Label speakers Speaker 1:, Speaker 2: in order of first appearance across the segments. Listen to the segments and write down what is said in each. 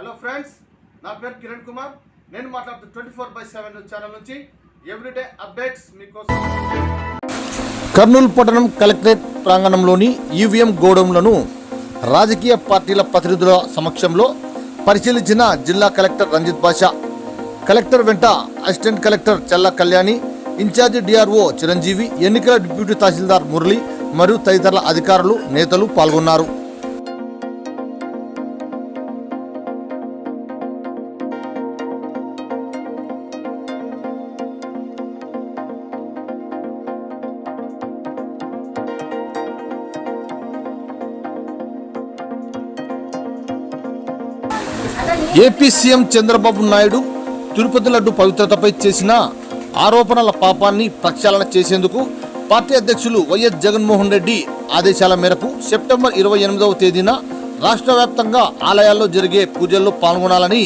Speaker 1: Hello friends నా పేరు కిరణ్ కుమార్. నేను మాట్లాడుతూ twenty four by seven channel నుంచి ఎవ్రీడే అప్డేట్స్ మీకోసం. కర్నూలు పట్టణం కలెక్టరేట్ ప్రాంగణంలోని ఈవీఎం గోడౌన్లను రాజకీయ పార్టీల ప్రతినిధుల సమక్షంలో పరిశీలించిన జిల్లా కలెక్టర్ రంజిత్ బాషా. కలెక్టర్ వెంట assistant collector Challa Kalyani incharge DRO Chiranjeevi ఎన్నికల డిప్యూటీ తహసీల్దార్ మురళి మరియు తదితరుల అధికారులు నేతలు పాల్గొన్నారు. ఏపీ సీఎం చంద్రబాబు నాయుడు తిరుపతి లడ్డు పవిత్రతపై చేసిన ఆరోపణల పాపాన్ని ప్రక్షాళన చేసేందుకు పార్టీ అధ్యక్షులు వైఎస్ జగన్మోహన్ రెడ్డి ఆదేశాల మేరకు సెప్టెంబర్ ఇరవై ఎనిమిదవ తేదీన రాష్ట్ర వ్యాప్తంగా ఆలయాల్లో జరిగే పూజల్లో పాల్గొనాలని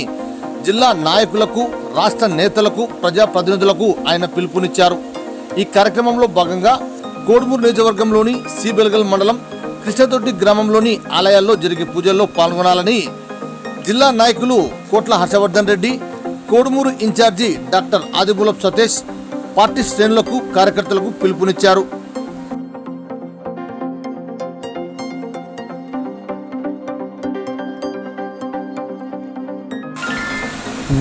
Speaker 1: జిల్లా నాయకులకు రాష్ట్ర నేతలకు ప్రజాప్రతినిధులకు ఆయన పిలుపునిచ్చారు. ఈ కార్యక్రమంలో భాగంగా కోడుమూరు నియోజకవర్గంలోని సిబెల్గల్ మండలం కృష్ణతొట్టి గ్రామంలోని ఆలయాల్లో జరిగే పూజల్లో పాల్గొనాలని జిల్లా నాయకులు Kotla Harshavardhan Reddy Kodumuru incharge doctor Adimulapu Satish party శ్రేణులకు కార్యకర్తలకు పిలుపునిచ్చారు.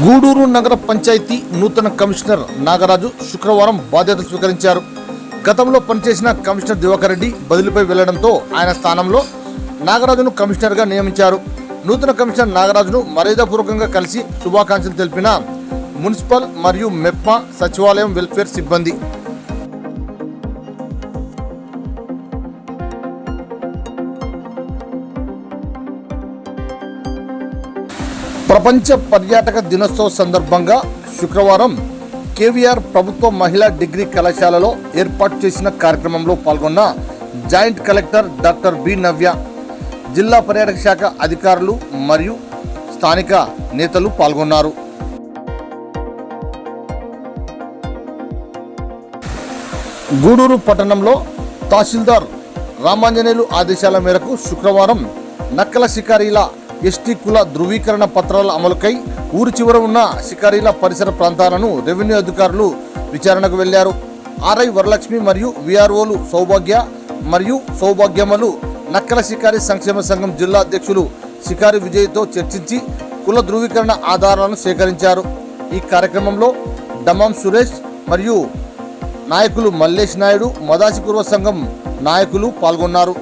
Speaker 1: గూడూరు నగర పంచాయతీ నూతన కమిషనర్ నాగరాజు శుక్రవారం బాధ్యతలు స్వీకరించారు. గతంలో పనిచేసిన కమిషనర్ దివాకర్ రెడ్డి బదిలీపై వెళ్ళడంతో ఆయన స్థానంలో నాగరాజును కమిషనర్గా నియమించారు. నూతన కమిషనర్ నాగరాజును మర్యాదపూర్వకంగా కలిసి శుభాకాంక్షలు తెలిపిన మున్సిపల్ మరియు మెప్పా సచివాలయం వెల్ఫేర్ సిబ్బంది. ప్రపంచ పర్యాటక దినోత్సవ సందర్భంగా శుక్రవారం కేవీఆర్ ప్రభుత్వ మహిళా డిగ్రీ కళాశాలలో ఏర్పాటు చేసిన కార్యక్రమంలో పాల్గొన్న joint collector doctor B Navya. జిల్లా పర్యాటక శాఖ అధికారులు మరియు స్థానిక నేతలు పాల్గొన్నారు. గూడూరు పట్టణంలో తహసీల్దార్ రామాంజనేయులు ఆదేశాల మేరకు శుక్రవారం నక్కల శికారీల ఎస్టీ కుల ధృవీకరణ పత్రాల అమలుకై ఊరి చివర ఉన్న శికారీల పరిసర ప్రాంతాలను రెవెన్యూ అధికారులు విచారణకు వెళ్ళారు. ఆర్ఐ వరలక్ష్మి మరియు విఆర్ఓలు సౌభాగ్య మరియు సౌభాగ్యమలు నక్కల షికారి సంక్షేమ సంఘం జిల్లా అధ్యక్షులు షికారి విజయ్తో చర్చించి కుల ధృవీకరణ ఆధారాలను సేకరించారు. ఈ కార్యక్రమంలో డమం సురేష్ మరియు నాయకులు మల్లేష్ నాయుడు మదాసి కుర్వ సంఘం నాయకులు పాల్గొన్నారు.